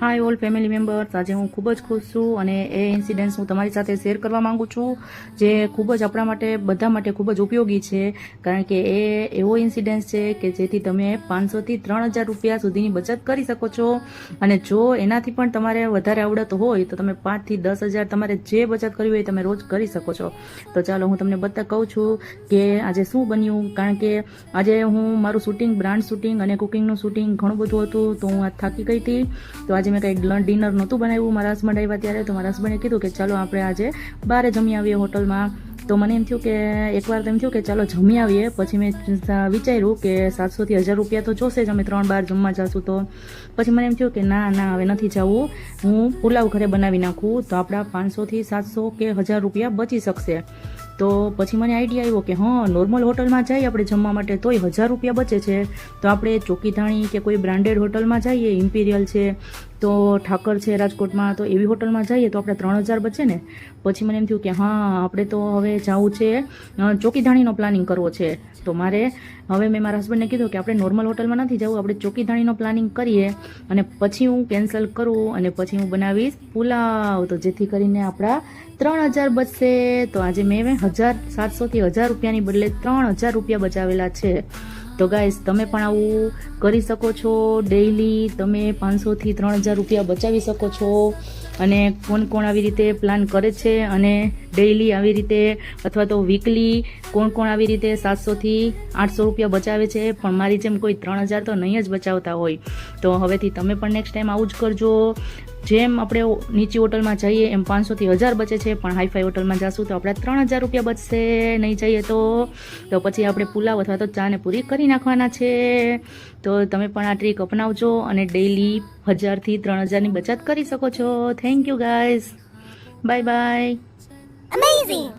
હાય all family members આજે હું ખૂબ જ ખુશ છું અને એ ઇન્સિડન્ટ્સ હું તમારી સાથે શેર કરવા માગું છું, જે ખૂબ જ આપણા માટે, બધા માટે ખૂબ જ ઉપયોગી છે. કારણ કે એ એવો ઇન્સિડન્સ છે કે જેથી તમે પાંચસોથી ત્રણ હજાર રૂપિયા સુધીની બચત કરી શકો છો. અને જો એનાથી પણ તમારે વધારે આવડત હોય, તો તમે પાંચથી દસ હજાર તમારે જે બચત કરવી હોય તમે રોજ કરી શકો છો. તો ચાલો હું તમને બતા કહું છું કે આજે શું બન્યું. કારણ કે આજે હું મારું શૂટિંગ બ્રાન્ડ શૂટિંગ અને કુકિંગનું શૂટિંગ ઘણું બધું હતું, તો હું આજ થાકી ગઈ હતી. તો આજે મેં કંઈક ડિનર નહોતું બનાવ્યું. મારા હસબન્ડ આવ્યા ત્યારે તો મારા હસબન્ડે કીધું કે ચાલો આપણે આજે બહાર જમી આવીએ હોટલમાં. તો મને એમ થયું કે એકવાર તો એમ થયું કે ચાલો જમી આવીએ. પછી મેં વિચાર્યું કે સાતસોથી હજાર રૂપિયા તો જોશે જ, અમે ત્રણ બાર જમવા જશું તો. પછી મને એમ થયું કે ના ના, હવે નથી જવું. હું પુલાવ ઘરે બનાવી નાખું તો આપણા પાંચસોથી સાતસો કે હજાર રૂપિયા બચી શકશે. તો પછી મને આઈડિયા આવ્યો કે હા નોર્મલ હોટલમાં જઈએ આપણે જમવા માટે, તોય હજાર રૂપિયા બચે છે. તો આપણે ચોકીધાણી કે કોઈ બ્રાન્ડેડ હોટલમાં જઈએ ઇમ્પિરિયલ છે તો ઠાકર છે રાજકોટમાં, તો એવી હોટલમાં જઈએ તો આપણે ત્રણ હજાર બચે ને? પછી મને એમ થયું કે હા, આપણે તો હવે જવું છે ચોકીધાણીનો પ્લાનિંગ કરવો છે. તો મારે હવે મેં મારા હસબન્ડને કીધું કે આપણે નોર્મલ હોટલમાં નથી જવું, આપણે ચોકીધાણીનો પ્લાનિંગ કરીએ અને પછી હું કેન્સલ કરું અને પછી હું બનાવીશ પુલાવ. તો જેથી કરીને આપણા ત્રણ હજાર બચશે. તો આજે મેં હજાર સાતસોથી હજાર રૂપિયાની બદલે ત્રણ હજાર રૂપિયા બચાવેલા છે. તો ગાઈસ તમે પણ આવું કરી શકો છો ડેઈલી તમે પાંચસોથી ત્રણ હજાર રૂપિયા બચાવી શકો છો. અને કોણ કોણ આવી રીતે પ્લાન કરે છે અને ડેઈલી આવી રીતે અથવા તો વીકલી કોણ કોણ આવી રીતે સાતસોથી આઠસો રૂપિયા બચાવે છે, પણ મારી જેમ કોઈ ત્રણ હજાર તો નહીં જ બચાવતા હોય. તો હવેથી તમે પણ નેક્સ્ટ ટાઈમ આવું જ કરજો. જેમ આપણે નીચી હોટલમાં જઈએ એમ પાંચસોથી હજાર બચે છે, પણ હાઈફાઈ હોટલમાં જશું તો આપણે ત્રણ હજાર રૂપિયા બચશે. નહીં જઈએ તો તો પછી આપણે પુલાવ અથવા તો ચાને પૂરી કરી નાખવાના છે. તો તમે પણ આ ટ્રીક અપનાવજો અને ડેઈલી હજારથી ત્રણ હજારની બચત કરી શકો છો. Thank you guys bye bye Amazing!